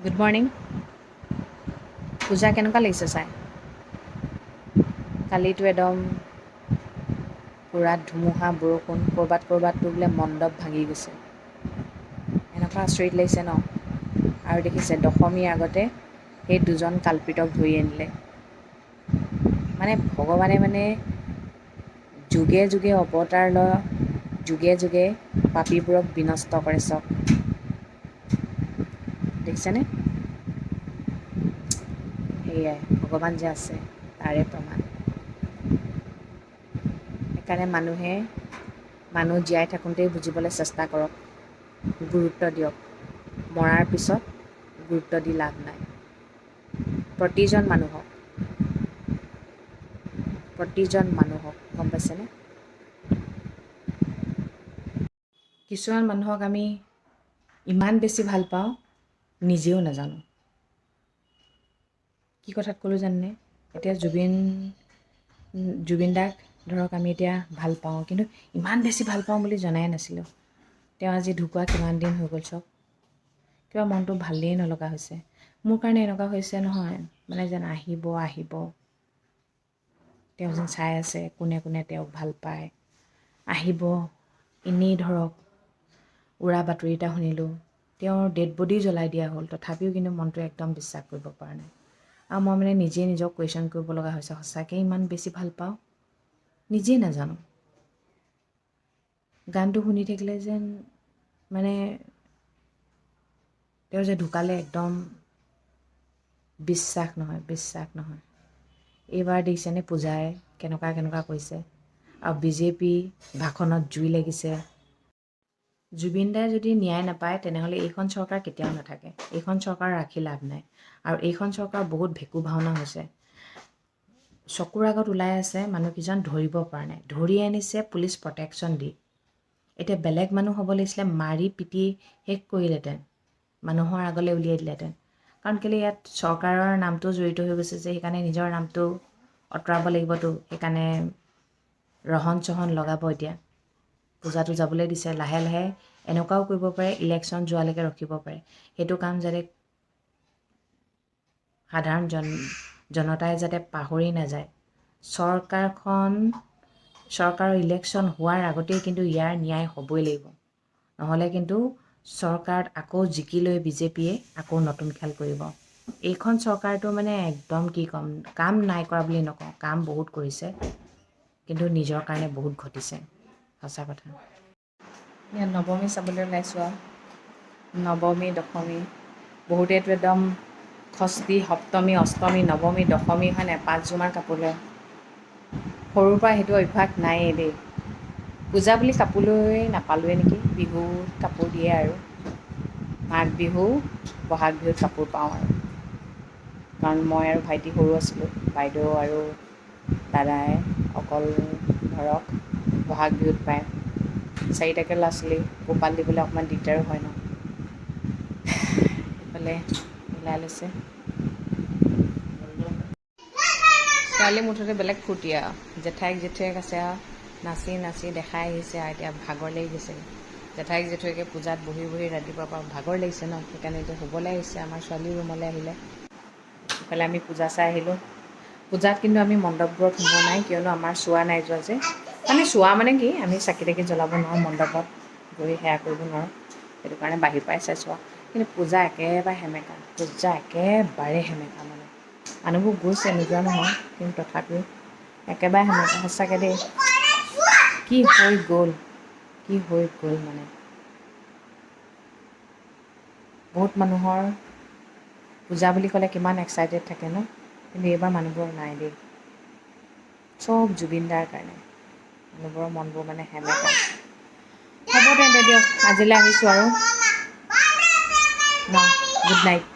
Good morning পূজা কেনেকুৱা লাগিছে চাই কালিতো একদম পূৰা ধুমুহা বৰষুণ ক'ৰবাত ক'ৰবাততো বোলে মণ্ডপ ভাঙি গৈছে এনেকুৱা আচৰিত লাগিছে ন আৰু দেখিছে দশমীৰ আগতে সেই দুজন কাল্পিতক ধৰি আনিলে মানে ভগৱানে মানে যুগে যুগে অৱতাৰ লয় যুগে যুগে পাপীবোৰক বিনষ্ট কৰে চব দেখিছেনে? সেয়াই ভগৱান যে আছে তাৰে প্ৰমাণ। সেইকাৰণে মানুহে মানুহ জীয়াই থাকোঁতেই বুজিবলৈ চেষ্টা কৰক গুৰুত্ব দিয়ক। মৰাৰ পিছত গুৰুত্ব দি লাভ নাই। প্ৰতিজন মানুহক প্ৰতিজন মানুহক গম পাইছেনে? কিছুমান মানুহক আমি ইমান বেছি ভাল পাওঁ নিজেও নাজানো। কি কথাত ক'লোঁ জানেনে? এতিয়া জুবিন জুবিন দাক ধৰক আমি এতিয়া ভাল পাওঁ কিন্তু ইমান বেছি ভাল পাওঁ বুলি জনাই নাছিলোঁ। তেওঁ আজি ঢুকুৱা কিমান দিন হৈ গ'ল চাওক কিবা মনটো ভালেই নলগা হৈছে। মোৰ কাৰণে এনেকুৱা হৈছে নহয় মানে যেন আহিব আহিব। তেওঁ যেন চাই আছে কোনে কোনে তেওঁক ভাল পায়। আহিব এনেই ধৰক উৰা বাতৰি এটা শুনিলোঁ। তেওঁৰ ডেড বডি জ্বলাই দিয়া হ'ল। তথাপিও কিন্তু মনটোৱে একদম বিশ্বাস কৰিব পৰা নাই। আৰু মই মানে নিজে নিজক কুৱেশ্যন কৰিব লগা হৈছে। সঁচাকৈ ইমান বেছি ভাল পাওঁ? নিজেই নাজানো। গানটো শুনি থাকিলে যেন মানে তেওঁ যে ঢুকালে একদম বিশ্বাস নহয় বিশ্বাস নহয়। এইবাৰ দেখিছেনে পূজাই কেনেকুৱা কেনেকুৱা কৰিছে। আৰু বিজেপি ভাষণত জুই লাগিছে। জুবিন দাই যদি ন্যায় নাপায় তেনেহ'লে এইখন চৰকাৰ কেতিয়াও নাথাকে। এইখন চৰকাৰ ৰাখি লাভ নাই। আৰু এইখন চৰকাৰ বহুত ভেকু ভাওনা হৈছে। চকুৰ আগত ওলাই আছে মানুহকেইজন ধৰিব পৰা নাই। ধৰি আনিছে পুলিচ প্ৰটেকশ্যন দি। এতিয়া বেলেগ মানুহ হ'ব লাগিছিলে মাৰি পিটি শেষ কৰিলেহেঁতেন মানুহৰ আগলৈ উলিয়াই দিলেহেঁতেন কাৰণ কেলৈ ইয়াত চৰকাৰৰ নামটো জড়িত হৈ গৈছে যে সেইকাৰণে নিজৰ নামটো আঁতৰাব লাগিবতো। সেইকাৰণে ৰহন চহন লগাব এতিয়া। পূজাটো যাবলৈ দিছে লাহে লাহে এনেকুৱাও কৰিব পাৰে ইলেকশ্যন যোৱালৈকে ৰখিব পাৰে। সেইটো কাম যাতে সাধাৰণ জন জনতাই যাতে পাহৰি নাযায়। চৰকাৰখন চৰকাৰৰ ইলেকশ্যন হোৱাৰ আগতেই কিন্তু ইয়াৰ ন্যায় হ'বই লাগিব। নহ'লে কিন্তু চৰকাৰত আকৌ জিকি লৈ বিজেপিয়ে আকৌ নতুন খেল কৰিব। এইখন চৰকাৰটো মানে একদম কি ক'ম কাম নাই কৰা বুলি নকওঁ কাম বহুত কৰিছে কিন্তু নিজৰ কাৰণে বহুত ঘটিছে। সঁচা কথা। ইয়াত নৱমী চাবলৈ ওলাইছোঁ আৰু। নৱমী দশমী। বহুতেতো একদম ষষ্ঠী সপ্তমী অষ্টমী নৱমী দশমী হয় নাই? পাঁচযোৰমান কাপোৰ লয়। সৰুৰ পৰা সেইটো অভ্যাস নায়েই দেই। পূজা বুলি কাপোৰ লৈ নাপালোৱে নেকি? বিহুত কাপোৰ দিয়ে আৰু। মাঘ বিহু বহাগ বিহুত কাপোৰ পাওঁ আৰু। কাৰণ মই আৰু ভাইটি সৰু আছিলোঁ। বাইদেউ আৰু দাদাই অকল ধৰক বহাগ বিহুত পায় চাৰিটাকৈ ল'ৰা ছোৱালী পোহপাল দিবলৈ অকণমান দিগদাৰো হয় ন? এইফালে ওলাই লৈছে। ছোৱালী মুঠতে বেলেগ ফূৰ্তি আৰু। জেঠাইক জেঠুৱেক আছে আৰু। নাচি নাচি দেখাই আহিছে আৰু এতিয়া ভাগৰ লাগি গৈছে। জেঠাইক জেঠুৱেকে পূজাত বহি বহি ৰাতিপুৱাৰ পৰা ভাগৰ লাগিছে ন? সেইকাৰণে এতিয়া শুবলৈ আহিছে। আমাৰ ছোৱালী ৰুমলৈ আহিলে। ইফালে আমি পূজা চাই আহিলোঁ। পূজাত কিন্তু আমি মণ্ডপবোৰত সোমোৱা নাই। কিয়নো আমাৰ চোৱা নাই যোৱা যে। মানে চোৱা মানে কি আমি চাকি তাকি জ্বলাব নোৱাৰোঁ মণ্ডপত গৈ সেৱা কৰিব নোৱাৰোঁ। সেইটো কাৰণে বাহিৰ পৰাই চাইছোঁ আৰু কিন্তু পূজা একেবাৰে সেমেকা পূজা একেবাৰে সেমেকা মানে। মানুহবোৰ গৈছে নোযোৱা নহয় কিন্তু তথাপিও একেবাৰে সেমেকা। সঁচাকৈ দেই কি হৈ গ'ল কি হৈ গ'ল মানে। বহুত মানুহৰ পূজা বুলি ক'লে কিমান এক্সাইটেড থাকে ন? কিন্তু এইবাৰ মানুহবোৰ নাই দেই। চব জুবিন দাৰ কাৰণে। মানুহবোৰৰ মনবোৰ মানে সেমেকা। হ'ব তেন্তে দিয়ক আজিলৈ আহিছোঁ আৰু। ন গুড নাইট।